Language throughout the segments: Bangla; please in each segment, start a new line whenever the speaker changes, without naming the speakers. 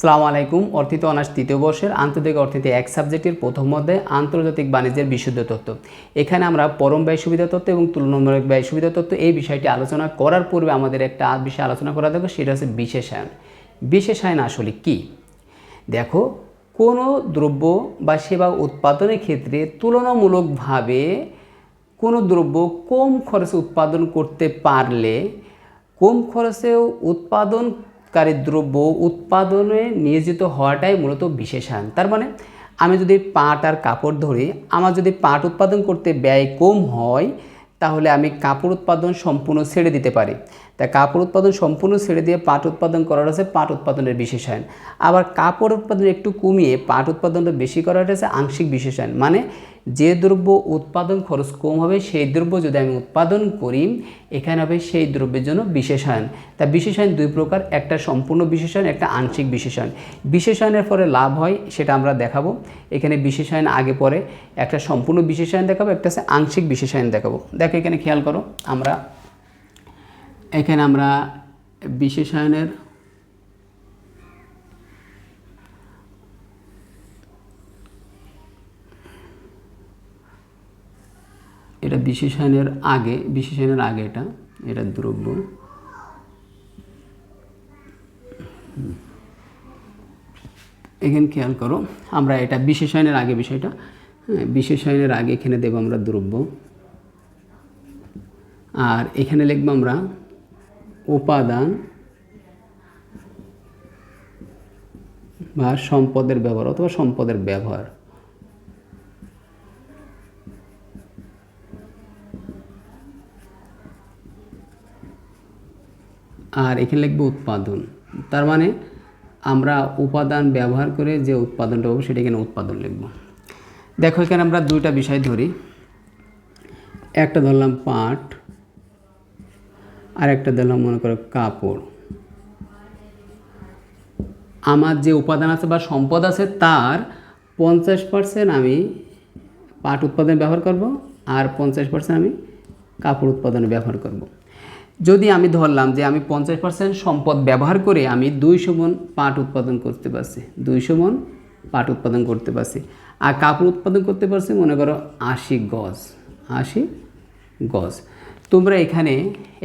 সালামু আলাইকুম। অর্থিত অনার্স তৃতীয় বর্ষের আন্তর্জাতিক অর্থনীতি এক সাবজেক্টের প্রথম মধ্যে আন্তর্জাতিক বাণিজ্যের বিশুদ্ধ তত্ত্ব। এখানে আমরা পরম ব্যয় সুবিধা তত্ত্ব এবং তুলনামূলক ব্যয় সুবিধা তত্ত্ব এই বিষয়টি আলোচনা করার পূর্বে আমাদের একটা বিষয় আলোচনা করা দেখো সেটা হচ্ছে বিশেষায়ন। বিশেষায়ন আসলে কি? দেখো, কোনো দ্রব্য বা সেবা উৎপাদনের ক্ষেত্রে তুলনামূলকভাবে কোনো দ্রব্য কম খরচে উৎপাদন করতে পারলে, কম খরচে উৎপাদনকারী দ্রব্য উৎপাদনে নিয়োজিত হওয়াটাই মূলত বিশেষায়ন। তার মানে আমি যদি পাট আর কাপড় ধরি, আমার যদি পাট উৎপাদন করতে ব্যয় কম হয়, তাহলে আমি কাপড় উৎপাদন সম্পূর্ণ ছেড়ে দিতে পারি। তাই কাপড় উৎপাদন সম্পূর্ণ ছেড়ে দিয়ে পাট উৎপাদন করার আছে পাট উৎপাদনের বিশেষায়ন। আবার কাপড় উৎপাদন একটু কমিয়ে পাট উৎপাদনটা বেশি করাটা আছে আংশিক বিশেষায়ন। মানে যে দ্রব্য উৎপাদন খরচ কম হবে, সেই দ্রব্য যদি আমি উৎপাদন করি, এখানে হবে সেই দ্রব্যের জন্য বিশেষায়ন। তা বিশেষায়ন দুই প্রকার, একটা সম্পূর্ণ বিশেষায়ন, একটা আংশিক বিশেষায়ন। বিশেষায়নের পরে লাভ হয়, সেটা আমরা দেখাবো। এখানে বিশেষায়ন আগে পরে, একটা সম্পূর্ণ বিশেষায়ন দেখাবো, একটা আছে আংশিক বিশেষায়ন দেখাবো। দেখো এখানে খেয়াল করো, আমরা, এখানে আমরা বিশেষায়নের এটা বিশেষায়নের আগে বিশেষায়নের আগে এটা এটা দ্রব্য। এখানে খেয়াল করো, আমরা এটা বিশেষায়নের আগে বিষয়টা হ্যাঁ বিশেষায়নের আগে এখানে দেব আমরা দ্রব্য আর এখানে লিখব আমরা উপাদান বা সম্পদের ব্যবহার অথবা সম্পদের ব্যবহার আর এখানে লিখব উৎপাদন। তার মানে আমরা উপাদান ব্যবহার করে যে উৎপাদনটা পাবো সেটা এখানে উৎপাদন লিখব। দেখো, এখানে আমরা দুইটা বিষয় ধরি। একটা ধরলাম পাট, আর একটা ধরলাম মনে করো কাপড়। আমার যে উপাদান আছে বা সম্পদ আছে তার পঞ্চাশ পার্সেন্ট আমি পাট উৎপাদনে ব্যবহার করব, আর পঞ্চাশ পার্সেন্ট আমি কাপড় উৎপাদনে ব্যবহার করব। যদি আমি ধরলাম যে আমি পঞ্চাশ পার্সেন্ট সম্পদ ব্যবহার করে আমি দুইশো মন পাট উৎপাদন করতে পারছি, দুইশো মন পাট উৎপাদন করতে পারছি। আর কাপড় উৎপাদন করতে পারছি, মনে করো আশি গজ আশি গজ। তোমরা এখানে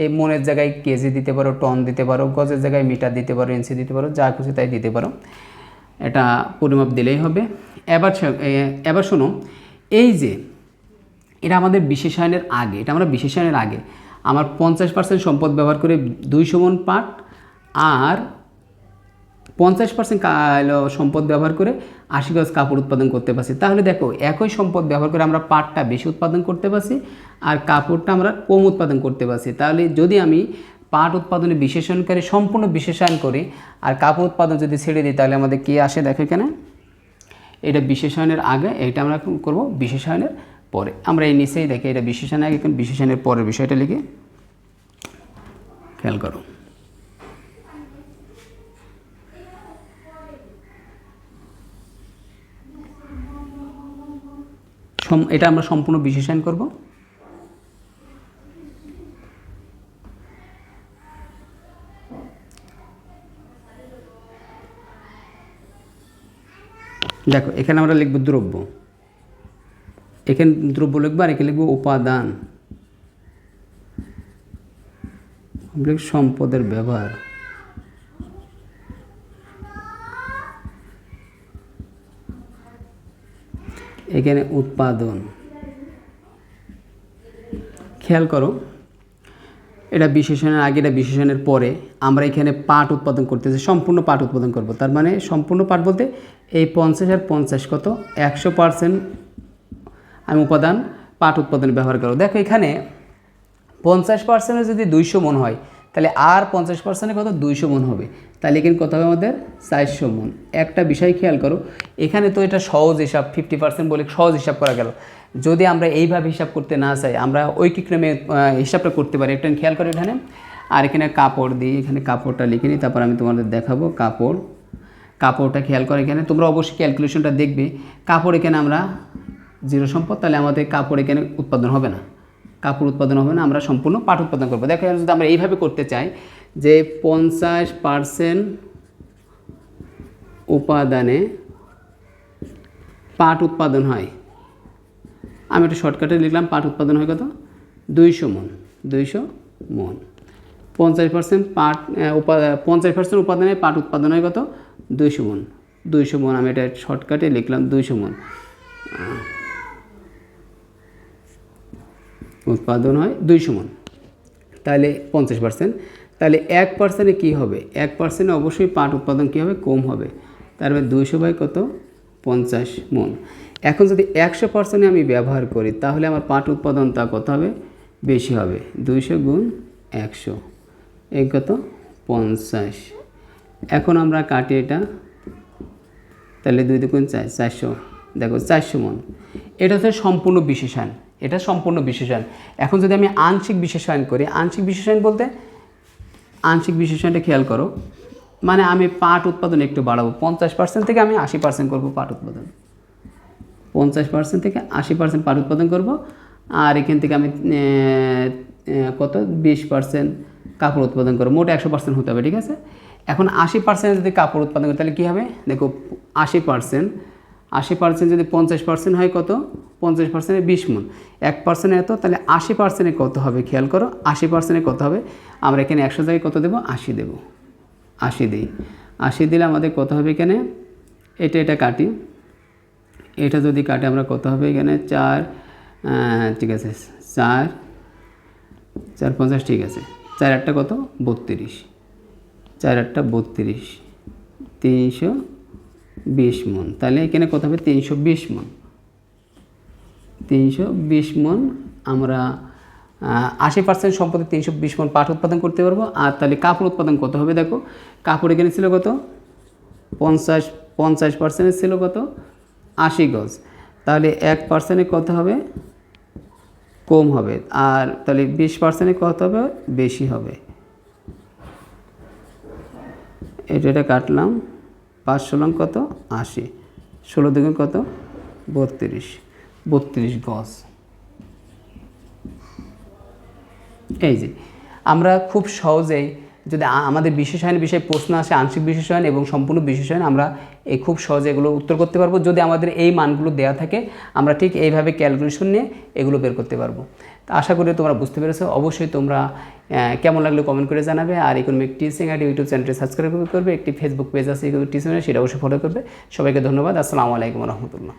এই মনের জায়গায় কেজি দিতে পারো, টন দিতে পারো, গজের জায়গায় মিটার দিতে পারো, ইঞ্চি দিতে পারো, যা খুশি তাই দিতে পারো। এটা পরিমাপ দিলেই হবে। এবার এবার শোনো, এই যে এটা আমাদের বিশেষায়নের আগে, এটা আমরা বিশেষায়নের আগে। আমার পঞ্চাশ পার্সেন্ট সম্পদ ব্যবহার করে দুইশো মন পাট আর পঞ্চাশ পার্সেন্ট সম্পদ ব্যবহার করে আশি গজ কাপড় উৎপাদন করতে পারছি। তাহলে দেখো, একই সম্পদ ব্যবহার করে আমরা পাটটা বেশি উৎপাদন করতে পারছি আর কাপড়টা আমরা কম উৎপাদন করতে পারছি। তাহলে যদি আমি পাট উৎপাদনে বিশেষণকারী সম্পূর্ণ বিশেষায়ন করি আর কাপড় উৎপাদন যদি ছেড়ে দিই, তাহলে আমাদের কী আসে দেখো এখানে? এটা বিশেষায়নের আগে, এটা আমরা করব বিশেষায়নের পরে। আমরা এই নিচেই দেখি, এটা বিশেষণের আগে এখন বিশেষণের পরের বিষয়টা লিখে। খেয়াল করো। এটা আমরা সম্পূর্ণ বিশেষায়ন করব। দেখো, এখানে আমরা লিখব দ্রব্য। এখানে দ্রব্য লিখব আর এখানে লিখব উপাদান। সম্পদের ব্যবহার। এখানে উৎপাদন। খেয়াল করো, এটা বিশেষণের আগে, এটা বিশেষণের পরে আমরা এখানে পাট উৎপাদন করতেছি, সম্পূর্ণ পাট উৎপাদন করব। তার মানে সম্পূর্ণ পাট বলতে এই পঞ্চাশ আর পঞ্চাশ কত? একশো পার্সেন্ট আমি উপাদান পাট উৎপাদনে ব্যবহার করব দেখো এখানে পঞ্চাশ পার্সেন্টে যদি দুইশো মন হয় তাহলে আর পঞ্চাশ পার্সেন্টে কত? দুইশো মন হবে। তাহলে এখানে কত হবে আমাদের? চারশো মন। একটা বিষয় খেয়াল করো এখানে তো এটা সহজ হিসাব ফিফটি পার্সেন্ট বলে সহজ হিসাব করা গেল। যদি আমরা এইভাবে হিসাব করতে না চাই আমরা ঐকিক্রমে আহ, হিসাবটা করতে পারি। একটা খেয়াল করো এখানে। আর এখানে কাপড় দিই এখানে কাপড়টা লিখে নিই তারপর আমি তোমাদের দেখাবো কাপড়। কাপড়টা খেয়াল করে এখানে। তোমরা অবশ্যই ক্যালকুলেশনটা দেখবে। কাপড় এখানে আমরা জিরো সম্পদ, তাহলে আমাদের কাপড় এখানে উৎপাদন হবে না। কাপড় উৎপাদন হবে না, আমরা সম্পূর্ণ পাট উৎপাদন করব। দেখো যদি আমরা এইভাবে করতে চাই যে পঞ্চাশ পার্সেন্ট উপাদানে পাট উৎপাদন হয়, আমি একটা শর্টকাটে লিখলাম, পাট উৎপাদন হয় কত? দুইশো মন দুইশো মন। পঞ্চাশ পার্সেন্ট পাট উপাদান পঞ্চাশ পার্সেন্ট উপাদানে পাট উৎপাদন হয় কত? দুইশো মন। দুইশো মন, আমি এটা শর্টকাটে লিখলাম, দুইশো মন। উৎপাদন হয় দুইশো মন। তাহলে পঞ্চাশ পার্সেন্ট তাহলে এক পার্সেন্টে কী হবে? এক পার্সেন্টে অবশ্যই পাট উৎপাদন কী হবে? কম হবে। তার মানে দুইশো বাই কত? পঞ্চাশ মন। এখন যদি একশো পার্সেন্টে আমি ব্যবহার করি, তাহলে আমার পাট উৎপাদনটা কত হবে? বেশি হবে। দুইশো গুণ একশো। এই কত? পঞ্চাশ। এখন আমরা কাটি এটা। তাহলে দুই দুগুণ চার, চারশো। দেখো, চারশো মন। এটা হচ্ছে সম্পূর্ণ বিশেষায়ন। এটা সম্পূর্ণ বিশেষণ। এখন যদি আমি আংশিক বিশেষণ করি, আংশিক বিশেষণ বলতে আংশিক বিশেষণটা খেয়াল করো মানে আমি পাট উৎপাদন একটু বাড়াবো। পঞ্চাশ পার্সেন্ট থেকে আমি আশি পার্সেন্ট করব পাট উৎপাদন। পঞ্চাশ পার্সেন্ট থেকে আশি পার্সেন্ট পাট উৎপাদন করব, আর এখান থেকে আমি কত? বিশ পার্সেন্ট কাপড় উৎপাদন করব। মোট একশো পার্সেন্ট হতে হবে, ঠিক আছে? এখন আশি পার্সেন্ট যদি কাপড় উৎপাদন করি, তাহলে কী হবে? দেখো, আশি পার্সেন্ট আশি পার্সেন্ট যদি পঞ্চাশ পার্সেন্ট হয় কত? পঞ্চাশ পার্সেন্টে বিশ মন। এক পার্সেন্টে এত, তাহলে আশি পার্সেন্টে কত হবে? খেয়াল করো, আশি পার্সেন্টে কত হবে? আমরা এখানে একশো জায়গায় কত দেবো? আশি দেবো। আশি দিই। আশি দিলে আমাদের কত হবে এখানে? এটা এটা কাটি। এটা যদি কাটে, আমরা কত হবে এখানে? চার ঠিক আছে। চার চার পঞ্চাশ, ঠিক আছে। চার আটটা কত? বত্রিশ। চার আটটা বত্রিশ। তিনশো বিশ মন। তাহলে এখানে কত হবে? তিনশো বিশ মন। তিনশো বিশ মন আমরা আশি পার্সেন্ট সম্পত্তি তিনশো বিশ মন পাট উৎপাদন করতে পারব। আর তাহলে কাপড় উৎপাদন কত হবে দেখো? কাপড় এখানে ছিল কত? পঞ্চাশ পঞ্চাশ পার্সেন্টে ছিল কত? আশি গজ। তাহলে এক পার্সেন্টে কত হবে? কম হবে। আর তাহলে বিশ পার্সেন্টে কত হবে? বেশি হবে। এটা এটা কাটলাম। পাঁচ ষোলং কত? আশি। ষোলো দুগুণ কত? বত্রিশ। বত্রিশ গজ। এই যে, আমরা খুব সহজেই যদি আমাদের বিশেষায়ন বিষয়ে প্রশ্ন আসে, আংশিক বিশেষায়ন এবং সম্পূর্ণ বিশেষায়ন, আমরা এই খুব সহজে এগুলো উত্তর করতে পারব। যদি আমাদের এই মানগুলো দেওয়া থাকে, আমরা ঠিক এইভাবে ক্যালকুলেশন নিয়ে এগুলো বের করতে পারব। তা আশা করি তোমরা বুঝতে পেরেছ। অবশ্যই তোমরা কেমন লাগল কমেন্ট করে জানাবে। আর ইকোনমিক টিচিং আর ইউটিউব চ্যানেলটি সাবস্ক্রাইব করবে। একটি ফেসবুক পেজ আছে ইকোনমিক টিচিং সেটা অবশ্যই ফলো করবে। সবাইকে ধন্যবাদ। আসসালামু আলাইকুম রহমতুল্লাহ।